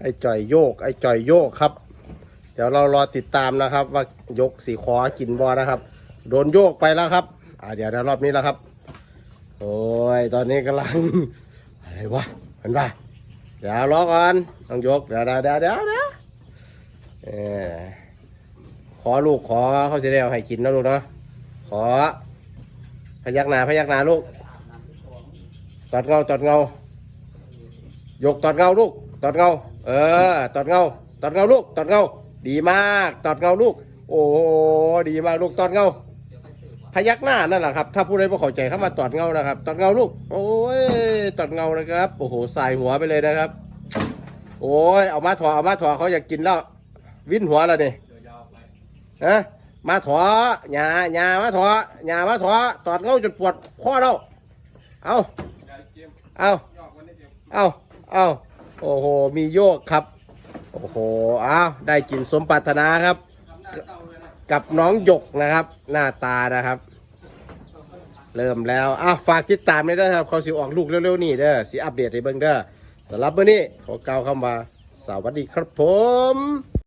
ไอ้จ่อยโยก ไอ้จ่อยโยกครับ เดี๋ยวเรารอติดตามนะครับ ว่ายกสีขอกินบอนะครับ โดนโยกไปแล้วครับ อ่าเดี๋ยวเดี๋ยวรอบนี้แล้วครับ โอ้ยตอนนี้กำลัง อะไรวะเห็นปะเดี๋ยวรอก่อนต้องยกเดี๋ยวเดี๋ยวเดี๋ยวเดี๋ยวเดี๋ยวเออขอลูกขอเขาจะได้เอาให้กินนะลูกเนาะขอ พยักหน้าพยักหน้าลูกตอดเงาตอดเงายกตอดเงาลูกตอดเงา เออ ตอดเงา ตอดเงาลูก ตอดเงา ดีมาก ตอดเงาลูก โอ้ดีมากลูก ตอดเงา พยักหน้านั่นแหละครับ ถ้าผู้ใดไม่เข้าใจเข้ามาตอดเงานะครับ ตอดเงาลูก โอ้ย ตอดเงานะครับ โอ้โหใส่หัวไปเลยนะครับ โอ้ย เอามาถอเอามาถอเขาอยากกินแล้ว วิ่นหัวแล้วนี่ฮะมาถอหยาหยามาถอหยามาถอตอดเงาจนปวดข้อแล้วเอาเอาเอาเอา โอ้โห มีโยกครับ โอ้โห อ้าว ได้กินสมปรารถนาครับ กับน้องหยกนะครับ หน้าตานะครับ เริ่มแล้วอะฝากติดตามได้ด้อครับ เขาสิออกลูกเร็วๆนี่เด้อ สิอัปเดตให้เบิ่งเด้อสำหรับมื้อนี้ขอกล่าวคำว่า สวัสดีครับผม